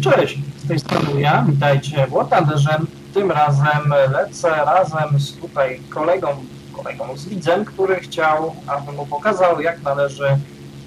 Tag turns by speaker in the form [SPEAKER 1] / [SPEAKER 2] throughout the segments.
[SPEAKER 1] Cześć, z tej strony ja, witajcie w Watanderze. Tym razem lecę razem z tutaj kolegą, kolegą z widzem, który chciał, abym mu pokazał, jak należy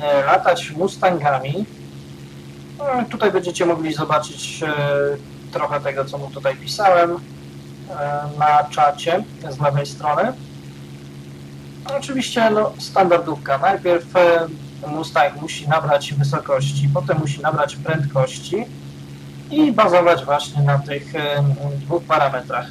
[SPEAKER 1] e, latać Mustangami. E, Tutaj będziecie mogli zobaczyć e, trochę tego, co mu tutaj pisałem e, na czacie z lewej strony. Oczywiście no, standardówka. Najpierw Mustang musi nabrać wysokości, potem musi nabrać prędkości i bazować właśnie na tych e, dwóch parametrach.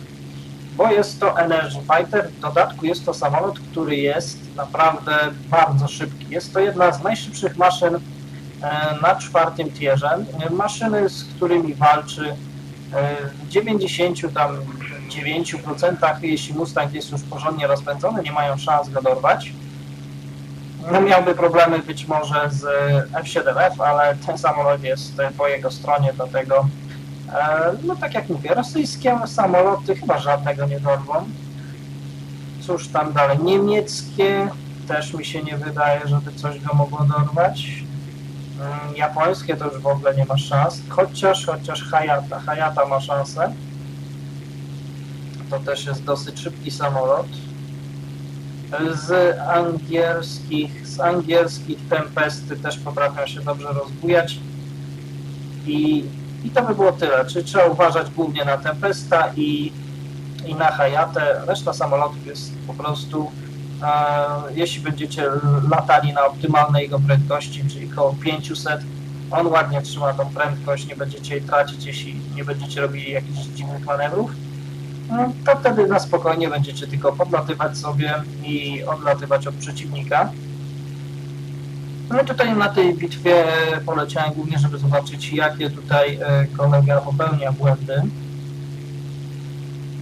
[SPEAKER 1] Bo jest to Energy Fighter, w dodatku jest to samolot, który jest naprawdę bardzo szybki. Jest to jedna z najszybszych maszyn e, na czwartym tierze. Maszyny, z którymi walczy e, w 90 tam 9%, jeśli Mustang jest już porządnie rozpędzony, nie mają szans go dorwać. No miałby problemy być może z F7F, ale ten samolot jest po jego stronie, dlatego e, no tak jak mówię, rosyjskie samoloty chyba żadnego nie dorwą. Cóż tam dalej, niemieckie też mi się nie wydaje, żeby coś go mogło dorwać. Mm, Japońskie to już w ogóle nie ma szans, chociaż, chociaż Hayata, Hayata ma szansę. To też jest dosyć szybki samolot z angielskich, z angielskich tempesty też potrafią się dobrze rozbujać i, i to by było tyle. Czy trzeba uważać głównie na tempesta i, i na Hayatę. Reszta samolotów jest po prostu e, jeśli będziecie latali na optymalnej jego prędkości, czyli około 500, on ładnie trzyma tą prędkość, nie będziecie jej tracić, jeśli nie będziecie robili jakichś dziwnych manewrów to wtedy na spokojnie będziecie tylko podlatywać sobie i odlatywać od przeciwnika. No i tutaj na tej bitwie poleciałem głównie, żeby zobaczyć, jakie tutaj e, kolega popełnia błędy.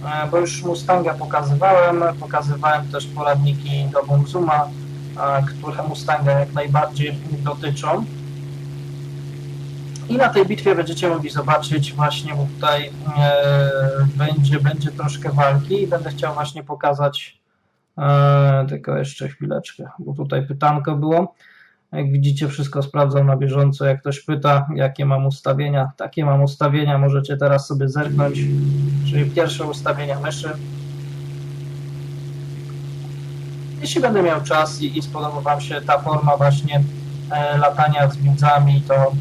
[SPEAKER 1] E, Bo już Mustanga pokazywałem, pokazywałem też poradniki do Bonzuma, e, które Mustanga jak najbardziej dotyczą. I na tej bitwie będziecie mogli zobaczyć właśnie, bo tutaj e, będzie, będzie troszkę walki i będę chciał właśnie pokazać e, tylko jeszcze chwileczkę, bo tutaj pytanko było. Jak widzicie, wszystko sprawdzam na bieżąco. Jak ktoś pyta, jakie mam ustawienia, takie mam ustawienia, możecie teraz sobie zerknąć, czyli pierwsze ustawienia myszy. Jeśli będę miał czas i, i spodoba Wam się ta forma właśnie e, latania z widzami, to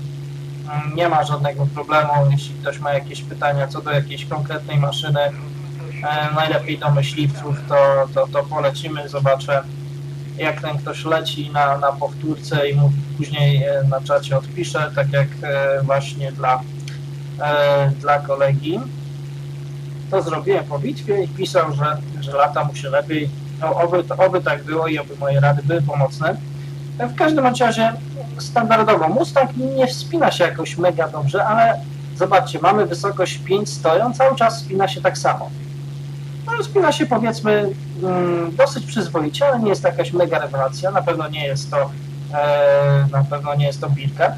[SPEAKER 1] nie ma żadnego problemu, jeśli ktoś ma jakieś pytania co do jakiejś konkretnej maszyny, e, najlepiej do myśliwców, to, to, to polecimy, zobaczę jak ten ktoś leci na, na powtórce i mu później e, na czacie odpiszę, tak jak e, właśnie dla, dla kolegi. To zrobiłem po bitwie i pisał, że, że lata mu się lepiej. No, oby, oby tak było i oby moje rady były pomocne. W każdym razie standardowo Mustang nie wspina się jakoś mega dobrze, ale zobaczcie, mamy wysokość 5 stoją, cały czas spina się tak samo. No spina się powiedzmy mm, dosyć przyzwoicie, ale nie jest to jakaś mega rewelacja, na pewno nie jest to e, na pewno nie jest to Birkat.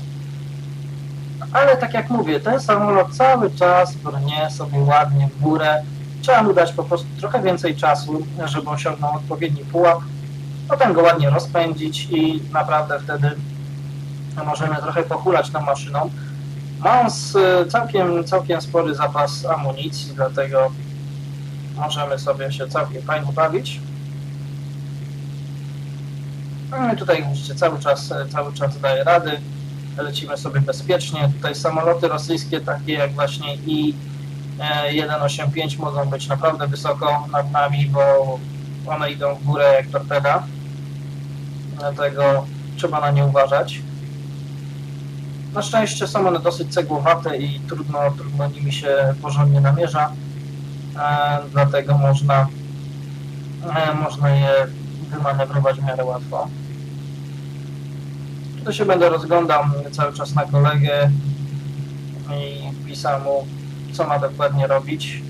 [SPEAKER 1] Ale tak jak mówię, ten samolot cały czas brnie sobie ładnie w górę. Trzeba mu dać po prostu trochę więcej czasu, żeby osiągnął odpowiedni pułap potem go ładnie rozpędzić i naprawdę wtedy możemy trochę pochulać tą maszyną. Ma on s- całkiem, całkiem spory zapas amunicji, dlatego możemy sobie się całkiem fajnie bawić. No i tutaj widzicie, cały czas, cały czas daje rady. Lecimy sobie bezpiecznie. Tutaj samoloty rosyjskie, takie jak właśnie I-185 mogą być naprawdę wysoko nad nami, bo one idą w górę jak torpeda. Dlatego trzeba na nie uważać. Na szczęście są one dosyć cegłowate i trudno, trudno nimi się porządnie namierza. E, dlatego można, e, można je wymanewrować w miarę łatwo. Tu się będę rozglądał cały czas na kolegę i pisał mu, co ma dokładnie robić.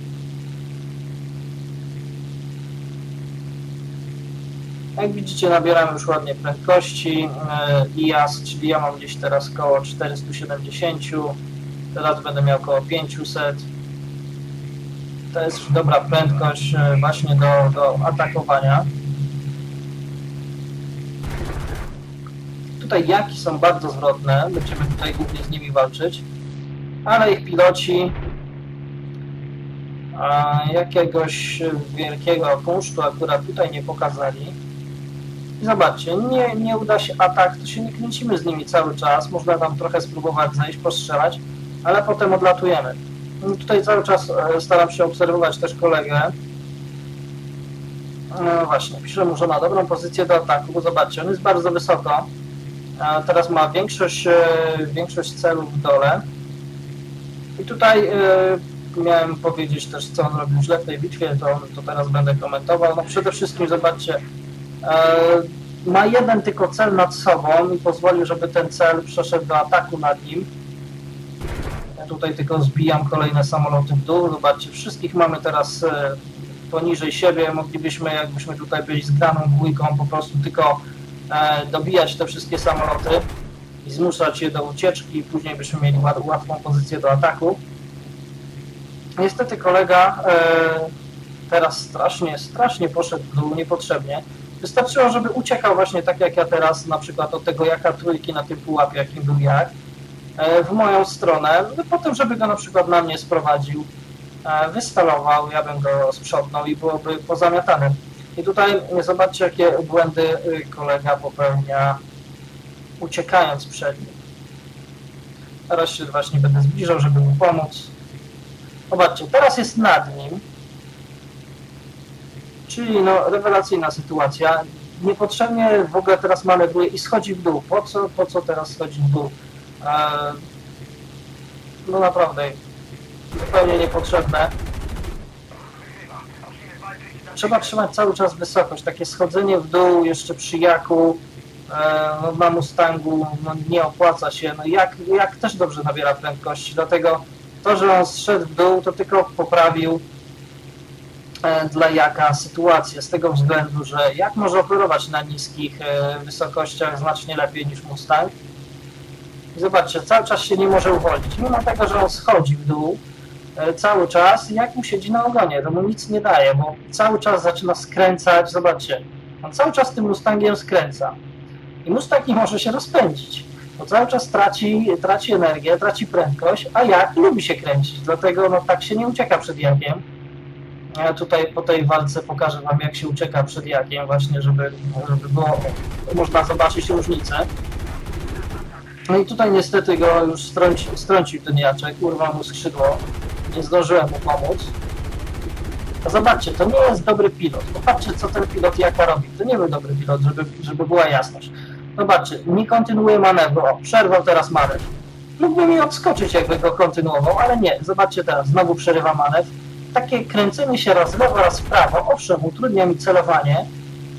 [SPEAKER 1] Jak widzicie, nabieram już ładnie prędkości. e, IAS, czyli ja mam gdzieś teraz około 470, teraz będę miał około 500. To jest dobra prędkość e, właśnie do, do atakowania. Tutaj jaki są bardzo zwrotne, będziemy tutaj głównie z nimi walczyć. ale ich piloci jakiegoś wielkiego kunsztu akurat tutaj nie pokazali. Zobaczcie, nie, nie uda się atak, to się nie kręcimy z nimi cały czas, można tam trochę spróbować zejść, postrzelać, ale potem odlatujemy. No Tutaj cały czas e, staram się obserwować też kolegę. No właśnie, piszę mu, że ma dobrą pozycję do ataku, bo zobaczcie, on jest bardzo wysoko. A teraz ma większość, e, większość celów w dole. I tutaj e, miałem powiedzieć też, co on robił źle w tej bitwie, to, to teraz będę komentował. No przede wszystkim zobaczcie, e, ma jeden tylko cel nad sobą i pozwolił, żeby ten cel przeszedł do ataku nad nim. Ja tutaj tylko zbijam kolejne samoloty w dół. Zobaczcie, wszystkich mamy teraz e, poniżej siebie. Moglibyśmy, jakbyśmy tutaj byli zgraną dwójką, po prostu tylko e, dobijać te wszystkie samoloty i zmuszać je do ucieczki i później byśmy mieli łat- łatwą pozycję do ataku. Niestety kolega e, teraz strasznie, strasznie poszedł w dół niepotrzebnie. Wystarczyło, żeby uciekał właśnie tak jak ja teraz, na przykład od tego jaka trójki na tym pułapie, jakim był jak, e, w moją stronę, no potem żeby go na przykład na mnie sprowadził, e, wystalował, ja bym go sprzątnął i byłoby pozamiatane. I tutaj e, zobaczcie, jakie błędy kolega popełnia, uciekając przed nim. Teraz się właśnie będę zbliżał, żeby mu pomóc. Zobaczcie, teraz jest nad nim, czyli no, rewelacyjna sytuacja. Niepotrzebnie w ogóle teraz manewruje i schodzi w dół. Po co, po co teraz schodzi w dół? Eee, no naprawdę, zupełnie niepotrzebne. Trzeba trzymać cały czas wysokość. Takie schodzenie w dół jeszcze przy jaku e, no, na Mustangu no, nie opłaca się. No, jak, jak też dobrze nabiera prędkości, dlatego to, że on zszedł w dół, to tylko poprawił dla Jaka sytuację, z tego względu, że jak może operować na niskich e, wysokościach znacznie lepiej niż Mustang. Zobaczcie, cały czas się nie może uwolnić. Mimo tego, że on schodzi w dół e, cały czas, jak mu siedzi na ogonie, to mu nic nie daje, bo cały czas zaczyna skręcać. Zobaczcie, on cały czas tym Mustangiem skręca. I Mustang nie może się rozpędzić bo cały czas traci, traci energię, traci prędkość, a jak lubi się kręcić, dlatego no, tak się nie ucieka przed jakiem. Ja tutaj po tej walce pokażę Wam, jak się ucieka przed jakiem, właśnie, żeby, żeby było, można zobaczyć różnicę. No i tutaj niestety go już strąci, strącił ten jaczek, urwał mu skrzydło, nie zdążyłem mu pomóc. A zobaczcie, to nie jest dobry pilot. Popatrzcie, co ten pilot jaka robi. To nie był dobry pilot, żeby, żeby była jasność. Zobaczcie, nie kontynuuje manewru. O, przerwał teraz manewr. Mógłby mi odskoczyć, jakby go kontynuował, ale nie. Zobaczcie teraz, znowu przerywa manewr. Takie kręcenie się raz lewo, raz prawo, owszem, utrudnia mi celowanie,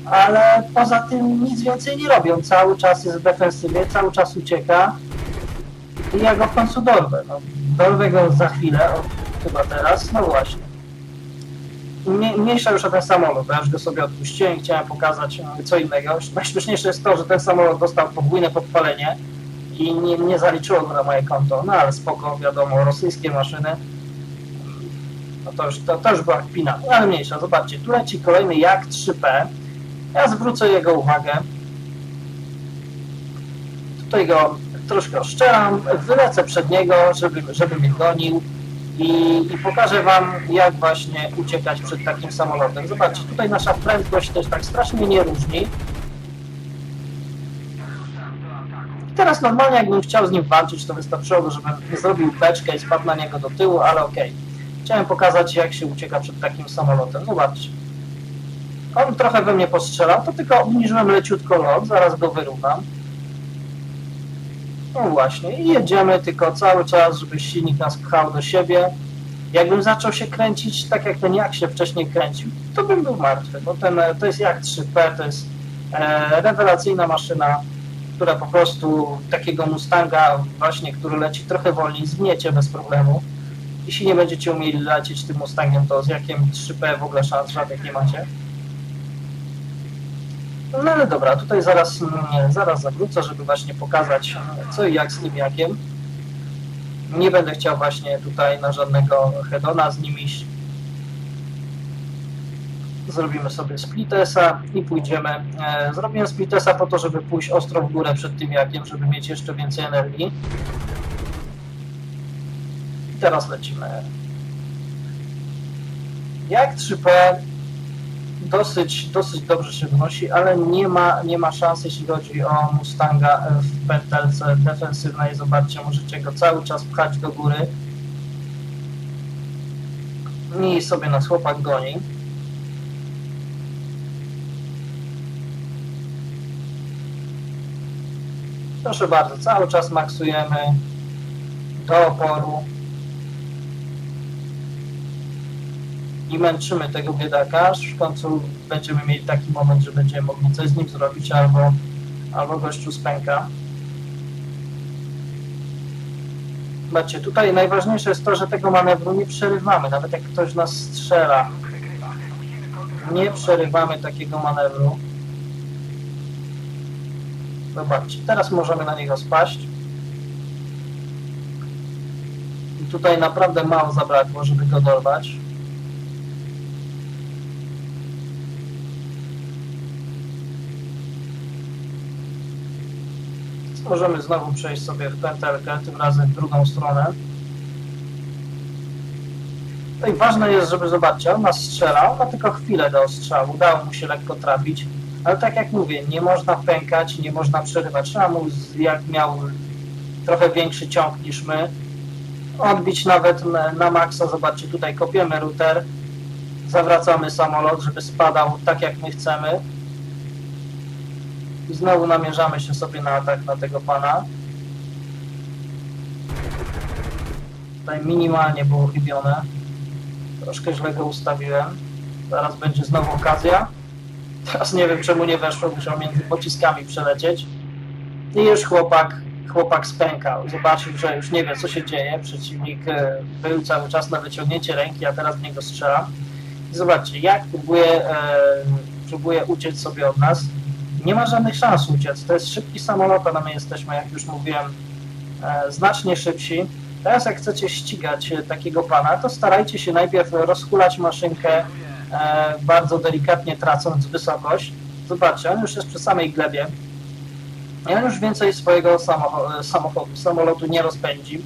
[SPEAKER 1] ale poza tym nic więcej nie robi. On cały czas jest w defensywie, cały czas ucieka i ja go w końcu dorwę. No, dorwę go za chwilę, chyba teraz, no właśnie. Mniej- Mniejsza już o ten samolot, bo ja już go sobie odpuściłem chciałem pokazać e, co innego. Najśmieszniejsze jest to, że ten samolot dostał podwójne podpalenie i nie, nie zaliczyło go na moje konto. No ale spoko, wiadomo, rosyjskie maszyny. No to już, to, to już była kpina, no, ale mniejsza. Zobaczcie, tu leci kolejny Jak 3P. Ja zwrócę jego uwagę. Tutaj go troszkę oszczelam, wylecę przed niego, żeby, żeby mnie gonił i, i pokażę Wam, jak właśnie uciekać przed takim samolotem. Zobaczcie, tutaj nasza prędkość też tak strasznie nie różni. Teraz normalnie jakbym chciał z nim walczyć, to wystarczyłoby, żebym zrobił beczkę i spadł na niego do tyłu, ale okej. Chciałem pokazać, jak się ucieka przed takim samolotem. Zobaczcie. On trochę we mnie postrzelał, to tylko obniżyłem leciutko lot, zaraz go wyrównam. No właśnie, i jedziemy tylko cały czas, żeby silnik nas pchał do siebie. Jakbym zaczął się kręcić tak jak ten jak się wcześniej kręcił, to bym był martwy, bo ten, e, to jest jak 3P, to jest e, rewelacyjna maszyna, która po prostu takiego Mustanga właśnie, który leci trochę wolniej, zgniecie bez problemu. Jeśli nie będziecie umieli lecieć tym Mustangiem, to z jakim 3P w ogóle szans żadnych nie macie. No ale dobra, tutaj zaraz, mm, zaraz zawrócę, żeby właśnie pokazać co i jak z tym jakiem. Nie będę chciał właśnie tutaj na żadnego headona z nim iść. Zrobimy sobie splitesa i pójdziemy. E, zrobiłem splitesa po to, żeby pójść ostro w górę przed tym jakiem, żeby mieć jeszcze więcej energii. Teraz lecimy. Jak 3P dosyć, dosyć dobrze się wnosi, ale nie ma, nie ma szans, jeśli chodzi o Mustanga w pętelce defensywnej. Zobaczcie, możecie go cały czas pchać do góry. I sobie nas chłopak goni. Proszę bardzo, cały czas maksujemy do oporu i męczymy tego biedaka, aż w końcu będziemy mieli taki moment, że będziemy mogli coś z nim zrobić albo, albo gościu spęka. Zobaczcie, tutaj najważniejsze jest to, że tego manewru nie przerywamy, nawet jak ktoś nas strzela. Nie przerywamy takiego manewru. Zobaczcie, teraz możemy na niego spaść. I tutaj naprawdę mało zabrakło, żeby go dorwać. Możemy znowu przejść sobie w pętelkę, tym razem w drugą stronę. No ważne jest, żeby zobaczcie, on nas strzelał, ma tylko chwilę do ostrzału, udało mu się lekko trafić, ale tak jak mówię, nie można pękać, nie można przerywać. Trzeba mu, jak miał trochę większy ciąg niż my, odbić nawet na, na maksa. Zobaczcie, tutaj kopiemy router, zawracamy samolot, żeby spadał tak jak my chcemy. I znowu namierzamy się sobie na atak na tego pana. Tutaj minimalnie było chybione. Troszkę źle go ustawiłem. Zaraz będzie znowu okazja. Teraz nie wiem czemu nie weszło, musiał między pociskami przelecieć. I już chłopak, chłopak spękał. Zobaczył, że już nie wie co się dzieje. Przeciwnik e, był cały czas na wyciągnięcie ręki, a teraz w niego strzela. I zobaczcie, jak próbuje, e, próbuje uciec sobie od nas. Nie ma żadnych szans uciec. To jest szybki samolot, a my jesteśmy, jak już mówiłem, e, znacznie szybsi. Teraz jak chcecie ścigać e, takiego pana, to starajcie się najpierw rozhulać maszynkę e, bardzo delikatnie tracąc wysokość. Zobaczcie, on już jest przy samej glebie. I on już więcej swojego samocho- samochodu, samolotu nie rozpędzi.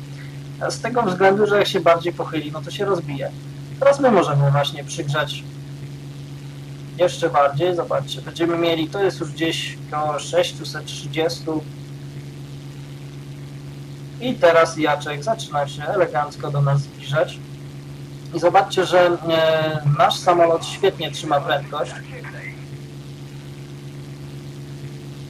[SPEAKER 1] Z tego względu, że jak się bardziej pochyli, no to się rozbije. Teraz my możemy właśnie przygrzać jeszcze bardziej. Zobaczcie, będziemy mieli, to jest już gdzieś około 630. I teraz Jaczek zaczyna się elegancko do nas zbliżać. I zobaczcie, że e, nasz samolot świetnie trzyma prędkość.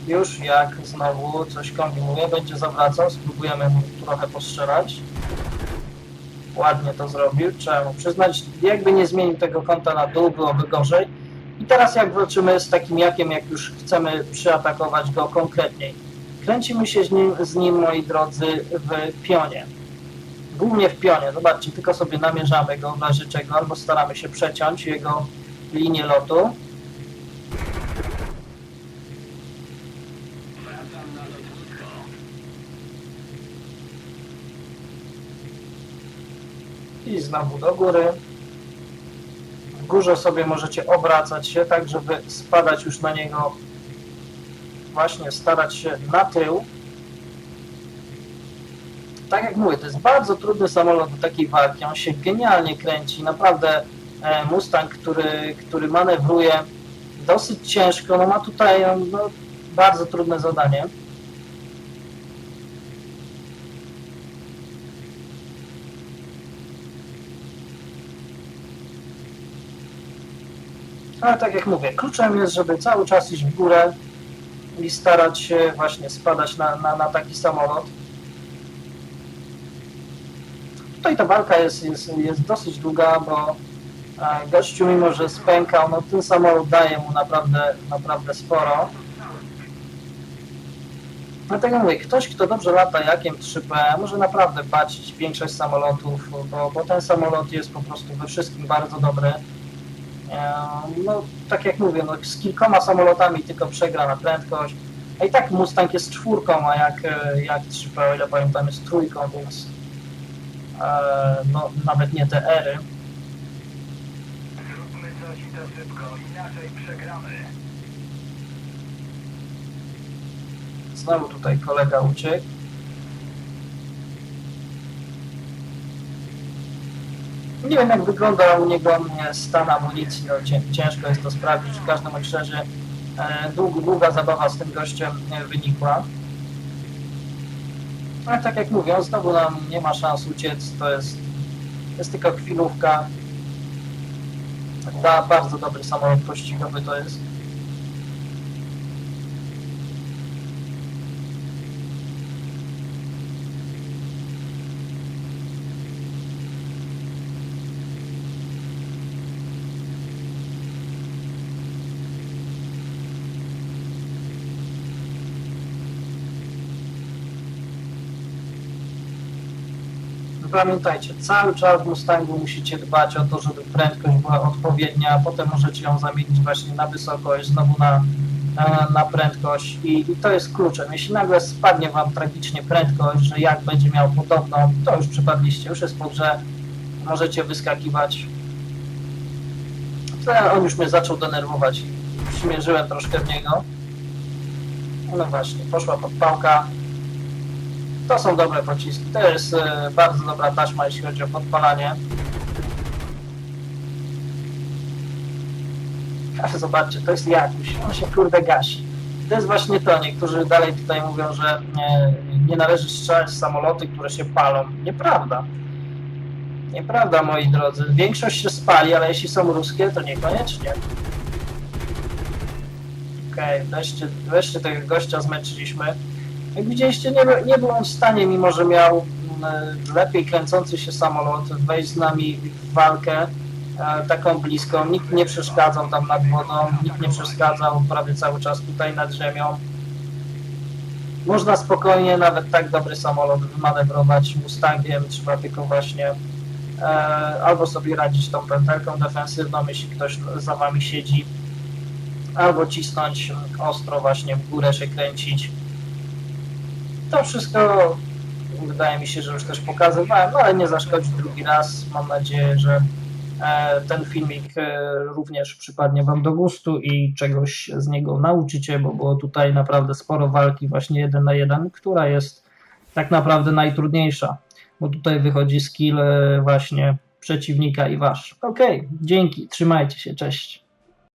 [SPEAKER 1] Już jak znowu coś kombinuje, będzie zawracał, spróbujemy mu trochę postrzelać. Ładnie to zrobił, trzeba mu przyznać. Jakby nie zmienił tego kąta na dół, byłoby gorzej. I teraz jak walczymy z takim jakiem, jak już chcemy przyatakować go konkretniej. Kręcimy się z nim, z nim, moi drodzy, w pionie. Głównie w pionie. Zobaczcie, tylko sobie namierzamy go w razie czego, albo staramy się przeciąć jego linię lotu. I znowu do góry. W górze sobie możecie obracać się, tak żeby spadać już na niego, właśnie starać się na tył. Tak jak mówię, to jest bardzo trudny samolot do takiej walki, on się genialnie kręci, naprawdę e, Mustang, który, który manewruje dosyć ciężko, no ma tutaj no, bardzo trudne zadanie. Ale tak jak mówię, kluczem jest, żeby cały czas iść w górę i starać się właśnie spadać na, na, na taki samolot. Tutaj ta walka jest, jest, jest dosyć długa, bo e, gościu mimo, że spękał, no ten samolot daje mu naprawdę, naprawdę sporo. Dlatego mówię, ktoś, kto dobrze lata jakiem 3P, może naprawdę bacić większość samolotów, bo, bo ten samolot jest po prostu we wszystkim bardzo dobry. E, No, tak jak mówię, no, z kilkoma samolotami tylko przegra na prędkość. A i tak Mustang jest czwórką, a jak, e, jak 3P, o ile pamiętam, jest trójką, więc e, no, nawet nie te ery.
[SPEAKER 2] Zróbmy coś i to szybko, inaczej przegramy.
[SPEAKER 1] Znowu tutaj kolega uciekł. Nie wiem jak wygląda u niego stan amunicji, no cię- ciężko jest to sprawdzić. W każdym razie e, dług, długa zabawa z tym gościem e, wynikła. Ale tak jak mówię, on znowu nam nie ma szans uciec, to jest, jest tylko chwilówka. Da, bardzo dobry samolot pościgowy to jest. Pamiętajcie, cały czas w Mustangu musicie dbać o to, żeby prędkość była odpowiednia, a potem możecie ją zamienić właśnie na wysokość, znowu na, e, na prędkość I, i to jest kluczem. Jeśli nagle spadnie Wam tragicznie prędkość, że jak będzie miał podobną, to już przypadliście, już jest po grze, możecie wyskakiwać. To on już mnie zaczął denerwować przymierzyłem troszkę w niego. No właśnie, poszła podpałka. To są dobre pociski. To jest e, bardzo dobra taśma, jeśli chodzi o podpalanie. Ale zobaczcie, to jest jakiś. On się kurde gasi. To jest właśnie to. Niektórzy dalej tutaj mówią, że nie, nie należy strzelać z samoloty, które się palą. Nieprawda. Nieprawda, moi drodzy. Większość się spali, ale jeśli są ruskie, to niekoniecznie. Okej, wreszcie, wreszcie tego gościa zmęczyliśmy. Jak widzieliście, nie, nie był on w stanie, mimo że miał mm, lepiej kręcący się samolot, wejść z nami w walkę e, taką bliską. Nikt nie przeszkadzał tam nad wodą, nikt nie przeszkadzał prawie cały czas tutaj nad ziemią. Można spokojnie nawet tak dobry samolot wymanewrować Mustangiem, trzeba tylko właśnie e, albo sobie radzić tą pętelką defensywną, jeśli ktoś za wami siedzi, albo cisnąć ostro właśnie w górę się kręcić. To wszystko wydaje mi się, że już też pokazywałem, no ale nie zaszkodzi drugi raz. Mam nadzieję, że e, ten filmik e, również przypadnie Wam do gustu i czegoś z niego nauczycie, bo było tutaj naprawdę sporo walki właśnie jeden na jeden, która jest tak naprawdę najtrudniejsza, bo tutaj wychodzi skill e, właśnie przeciwnika i wasz. Okej, dzięki, trzymajcie się, cześć.